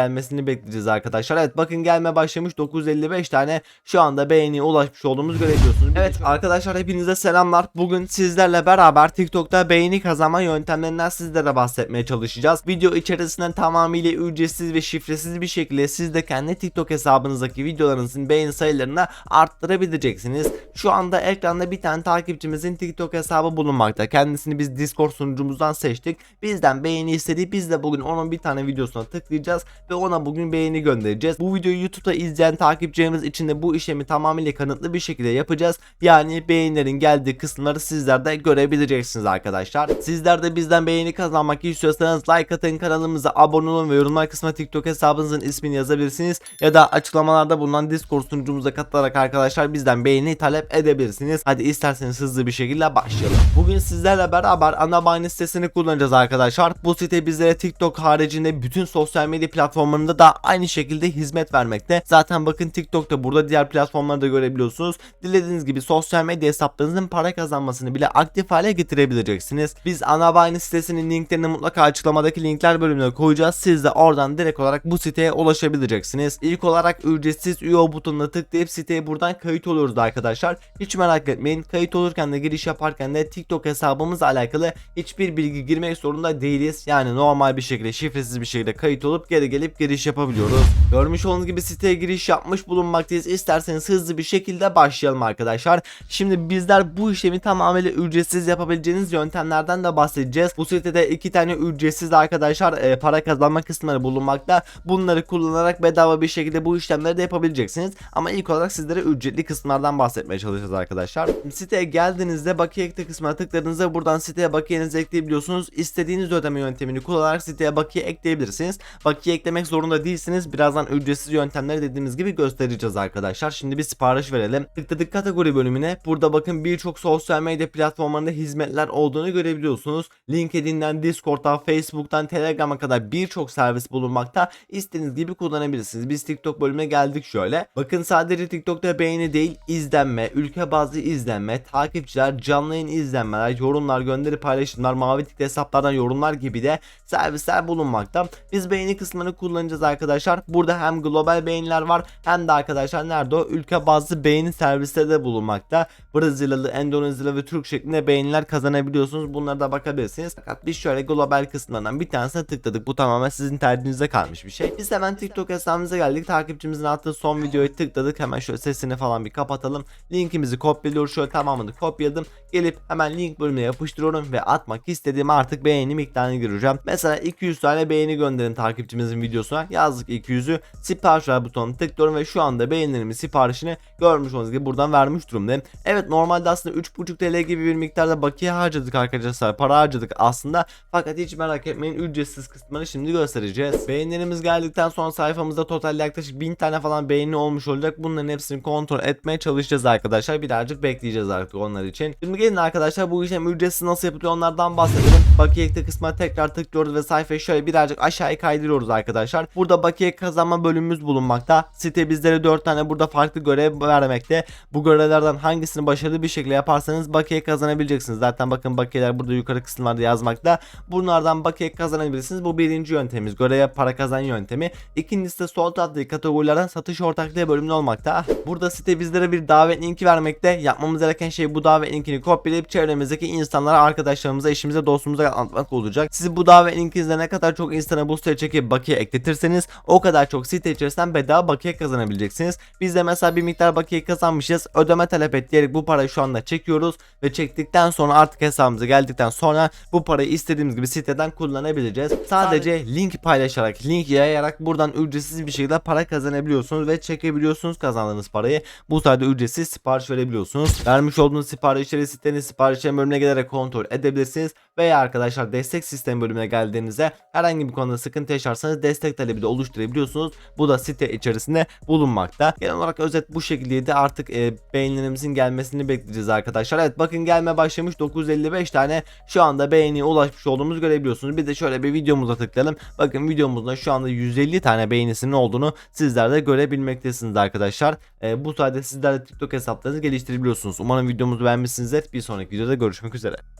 gelmesini bekleyeceğiz arkadaşlar. Evet bakın gelme başlamış 955 tane şu anda beğeniye ulaşmış olduğumuz görebiliyorsunuz. Evet arkadaşlar hepinize selamlar. Bugün sizlerle beraber TikTok'ta beğeni kazanma yöntemlerinden sizlere bahsetmeye çalışacağız. Video içerisinden tamamıyla ücretsiz ve şifresiz bir şekilde siz de kendi TikTok hesabınızdaki videolarınızın beğeni sayılarını arttırabileceksiniz. Şu anda ekranda bir tane takipçimizin TikTok hesabı bulunmakta. Kendisini biz Discord sunucumuzdan seçtik. Bizden beğeni istedi. Biz de bugün onun bir tane videosuna tıklayacağız ve ona bugün beğeni göndereceğiz. Bu videoyu YouTube'da izleyen takipçilerimiz için de bu işlemi tamamıyla kanıtlı bir şekilde yapacağız. Yani beğenilerin geldiği kısımları sizler de görebileceksiniz arkadaşlar. Sizler de bizden beğeni kazanmak istiyorsanız like atın kanalımıza abone olun ve yorumlar kısmına TikTok hesabınızın ismini yazabilirsiniz. Ya da açıklamalarda bulunan Discord sunucumuza katılarak arkadaşlar bizden beğeni talep edebilirsiniz. Hadi isterseniz hızlı bir şekilde başlayalım. Bugün sizlerle beraber ana bahane sitesini kullanacağız arkadaşlar. Bu site bizlere TikTok haricinde bütün sosyal medya platformlarında da aynı şekilde hizmet vermekte. Zaten bakın TikTok'ta burada diğer platformlarda görebiliyorsunuz. Dilediğiniz gibi sosyal medya hesaplarınızın para kazanmasını bile aktif hale getirebileceksiniz. Biz ana bahane sitesinin linklerini mutlaka açıklamadaki linkler bölümüne koyacağız. Siz de oradan direkt olarak bu siteye ulaşabileceksiniz. İlk olarak ücretsiz üye butonuna tıklayıp siteye buradan kayıt oluyoruz arkadaşlar. Hiç merak etmeyin. Kayıt olurken de giriş yaparken de TikTok hesabımızla alakalı hiçbir bilgi girmek zorunda değiliz. Yani normal bir şekilde şifresiz bir şekilde kayıt olup geri gelip giriş yapabiliyoruz. Görmüş olduğunuz gibi siteye giriş yapmış bulunmaktayız. İsterseniz hızlı bir şekilde başlayalım arkadaşlar. Şimdi bizler bu işlemi tamamıyla ücretsiz yapabileceğiniz yöntemlerden de bahsedeceğiz. Bu sitede iki tane ücretsiz arkadaşlar e, para kazanma kısımları bulunmakta. Bunları kullanarak bedava bir şekilde bu işlemleri de yapabileceksiniz. Ama ilk olarak sizlere ücretli kısımlardan bahsetmeye çalışacağız arkadaşlar. Siteye geldiğinizde bakiye ekle kısmına tıkladığınızda buradan siteye bakiyenizi ekleyebiliyorsunuz. İstediğiniz ödeme yöntemini kullanarak siteye bakiye ekleyebilirsiniz. Bakiye eklemek zorunda değilsiniz. Birazdan ücretsiz yöntemleri dediğimiz gibi göstereceğiz arkadaşlar. Şimdi bir sipariş verelim. Tıkladık kategori bölümüne. Burada bakın birçok sosyal medya platformlarında hizmetler olduğunu görebiliyorsunuz. LinkedIn'den, Discord'dan, Facebook'tan, Telegram'a kadar birçok servis bulunmakta. İstediğiniz gibi kullanabilirsiniz. Biz TikTok bölümüne geldik şöyle. Bakın sadece TikTok'ta beğeni değil, izlenme, ülke bazlı izlenme, takipçiler, canlı yayın izlenmeler, yorumlar, gönderi paylaşımlar, mavi tikli hesaplardan yorumlar gibi de servisler bulunmakta. Biz beğeni kısmını kullanacağız arkadaşlar. Burada hem global beğeniler var hem de arkadaşlar nerede o ülke bazlı beğeni servisleri de bulunmakta. Brezilyalı, Endonezyalı ve Türk şeklinde beğeniler kazanabiliyorsunuz. Bunlara da bakabilirsiniz. Fakat biz şöyle global kısımlardan bir tanesine tıkladık. Bu tamamen sizin tercihinize kalmış bir şey. Biz hemen TikTok hesabımıza geldik. Takipçimizin attığı son videoyu tıkladık. Hemen şöyle sesini falan bir kapatalım. Linkimizi kopyalıyoruz. Şöyle tamamını kopyaladım. Gelip hemen link bölümüne yapıştırıyorum ve atmak istediğim artık beğeni miktarını gireceğim. Mesela 200 tane beğeni gönderin takipçimizin videosuna. Yazdık 200'ü. Sipariş ver butonuna tıklıyorum ve şu anda beğenilerimin siparişini görmüş olduğunuz gibi buradan vermiş durumdayım. Evet normalde aslında 3.5 TL gibi bir miktarda bakiye harcadık arkadaşlar. Para harcadık aslında. Fakat hiç merak etmeyin ücretsiz kısmını şimdi göstereceğiz. Beğenilerimiz geldikten sonra sayfamızda total yaklaşık 1000 tane falan beğeni olmuş olacak. Bunların hepsini kontrol etmeye çalışacağız arkadaşlar. Birazcık bekleyeceğiz artık onlar için. Şimdi gelin arkadaşlar bu işlem ücretsiz nasıl yapılıyor onlardan bahsedelim. Bakiye ekle kısmına tekrar tıklıyoruz ve sayfayı şöyle birazcık aşağıya kaydırıyoruz arkadaşlar. Burada bakiye kazanma bölümümüz bulunmakta. Site bizlere 4 tane burada farklı görev vermekte. Bu görevlerden hangisini başarılı bir şekilde yaparsanız bakiye kazanabileceksiniz. Zaten bakın bakiyeler burada yukarı kısımlarda yazmakta. Bunlardan bakiye kazanabilirsiniz. Bu birinci yöntemimiz. Göreve para kazan yöntemi. İkincisi de sol taraftaki kategorilerden satış ortaklığı bölümünde olmakta. Burada site bizlere bir davet linki vermekte. Yapmamız gereken şey bu davet linkini kopyalayıp çevremizdeki insanlara, arkadaşlarımıza, eşimize, dostumuza anlatmak olacak. Siz bu davet linkinizle ne kadar çok insana bu siteye çekip bakiye ekletirseniz o kadar çok site içerisinden bedava bakiye kazanabileceksiniz. Biz de mesela bir miktar bakiye kazanmışız. Ödeme talep et diyerek bu parayı şu anda çekiyoruz ve çektikten sonra artık hesabımıza geldikten sonra bu parayı istediğimiz gibi siteden kullanabileceğiz. Sadece link paylaşarak, link yayarak buradan ücretsiz bir şekilde para kazanabiliyorsunuz ve çekebiliyorsunuz kazandığınız parayı. Bu sayede ücretsiz sipariş verebiliyorsunuz. Vermiş olduğunuz siparişleri sitenin siparişlerin bölümüne gelerek kontrol edebilirsiniz. Veya arkadaşlar destek sistem bölümüne geldiğinizde herhangi bir konuda sıkıntı yaşarsanız destek talebi de oluşturabiliyorsunuz. Bu da site içerisinde bulunmakta. Genel olarak özet bu şekildeydi. Artık e, beğenilerimizin gelmesini bekleyeceğiz arkadaşlar. Evet bakın gelme başlamış 955 tane şu anda beğeniye ulaşmış olduğumuzu görebiliyorsunuz. Bir de şöyle bir videomuza tıklayalım. Bakın videomuzda şu anda 150 tane beğenisinin olduğunu sizler de görebilmektesiniz arkadaşlar. E, bu sayede sizler de TikTok hesaplarınızı geliştirebiliyorsunuz. Umarım videomuzu beğenmişsinizdir. Bir sonraki videoda görüşmek üzere.